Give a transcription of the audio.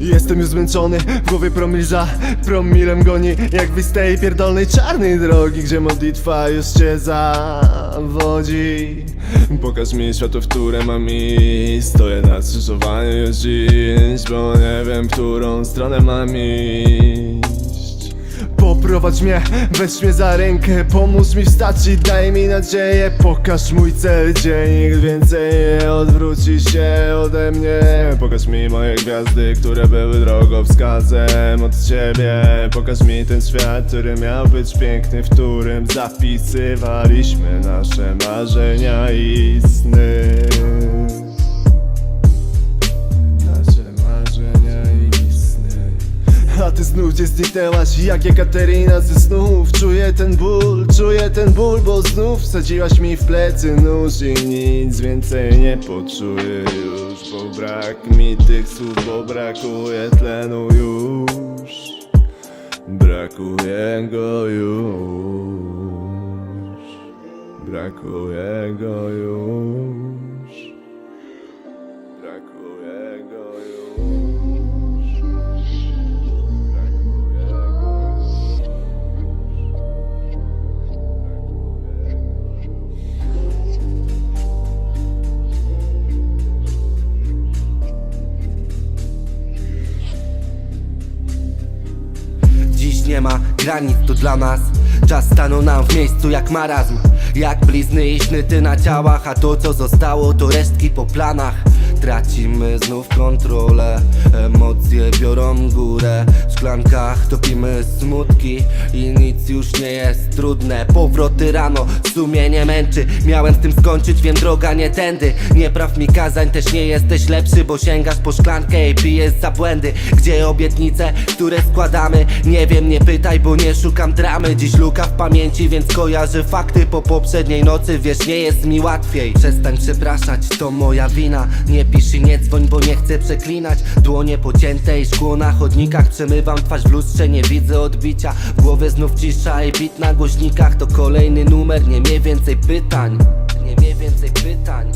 Jestem już zmęczony, w głowie promil za promilem goni. Jak z tej pierdolnej czarnej drogi Gdzie modlitwa już cię zawodzi. Pokaż mi światło, w które mam iść. Stoję na skrzyżowaniu już dziś Bo nie wiem, w którą stronę mam iść Poprowadź mnie, weź mnie za rękę Pomóż mi wstać i daj mi nadzieję. Pokaż mój cel, gdzie nikt więcej nie odwróci się ode mnie. Pokaż mi moje gwiazdy, które były drogowskazem od ciebie. Pokaż mi ten świat, który miał być piękny W którym zapisywaliśmy nasze marzenia i sny ty znów gdzie zniknęłaś jak Ekaterina ze snów. Czuję ten ból, czuję ten ból Bo znów wsadziłaś mi w plecy nóż I nic więcej nie poczuję już Bo brak mi tych słów, bo brakuje tlenu już. Brakuje go już. Brakuje go już. Brakuje go już nie ma granic tu dla nas Czas stanął nam w miejscu jak marazm. Jak blizny i sznyty na ciałach A to co zostało to resztki po planach. Tracimy znów kontrolę Emocje biorą górę. W szklankach topimy smutki I już nie jest trudne. Powroty rano, sumienie męczy. Miałem z tym skończyć, wiem droga nie tędy. Nie praw mi kazań, też nie jesteś lepszy Bo sięgasz po szklankę i pijesz za błędy. Gdzie obietnice, które składamy? Nie wiem, nie pytaj, bo nie szukam dramy. Dziś luka w pamięci, więc kojarzę fakty. Po poprzedniej nocy, wiesz, nie jest mi łatwiej. Przestań przepraszać, to moja wina. Nie pisz i nie dzwoń, bo nie chcę przeklinać. Dłonie pocięte i szkło na chodnikach. Przemywam twarz w lustrze, nie widzę odbicia. W głowie znów cisza i bit na głośnikach To kolejny numer, nie mniej więcej pytań. Nie mniej więcej pytań